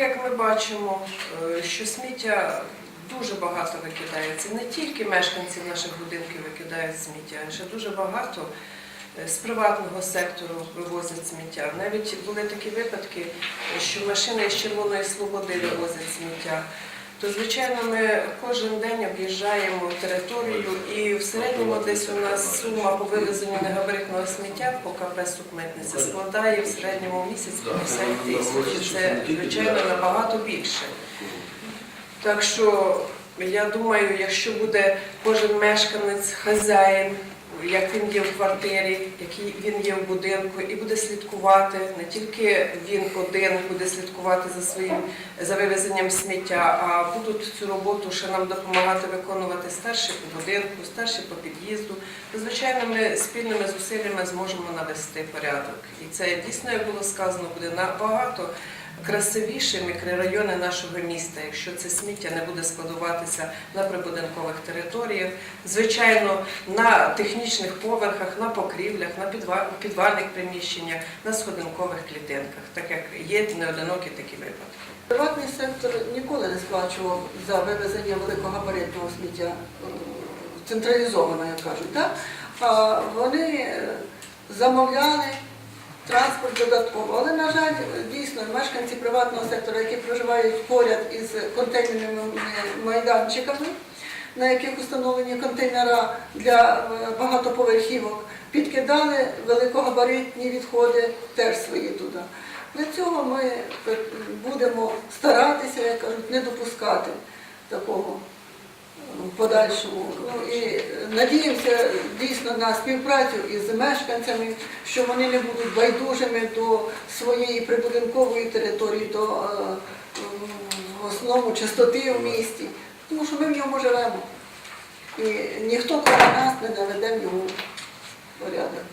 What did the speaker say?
Як ми бачимо, е, що сміття дуже багато викидається. Не тільки мешканці наших будинків викидають сміття, а ще дуже багато е, з приватного сектору вивозять сміття. Навіть були такі випадки, що машини з Червоної Слободи вивозять сміття. То, звичайно, ми кожен день об'їжджаємо територію і в середньому десь у нас сума по вивезенню негабаритного сміття по КП «Сукмитниця» складає в середньому місяць 50 тисяч. Це, звичайно, набагато більше. Так що я думаю, якщо буде кожен мешканець, хазяїн, як він є в квартирі, який він є в будинку, і буде слідкувати, не тільки він один буде слідкувати за своїм за вивезенням сміття, а будуть цю роботу ще нам допомагати виконувати старші по будинку, старші по під'їзду. Звичайно, ми спільними зусиллями зможемо навести порядок. І це дійсно, як було сказано, буде набагато красивіші мікрорайони нашого міста, якщо це сміття не буде складуватися на прибудинкових територіях, звичайно, на технічних поверхах, на покрівлях, на підва- підвальних приміщеннях, на сходинкових клітинках, так як є неодинокі такі випадки. Приватний сектор ніколи не сплачував за вивезення великогабаритного сміття централізовано, як кажуть. Так? А вони е, замовляли транспорт додатково. Але, на жаль, дійсно, мешканці приватного сектора, які проживають поряд із контейнерними майданчиками, на яких установлені контейнера для е, багатоповерхівок, підкидали великогабаритні відходи теж свої туди. Для цього ми будемо старатися, як кажуть, не допускати такого подальшому. Ну, і е, надіємося дійсно на співпрацю із мешканцями, що вони не будуть байдужими до своєї прибудинкової території, до е, в основному чистоти в місті, тому що ми в ньому живемо. І ніхто крім нас не наведе в його порядок.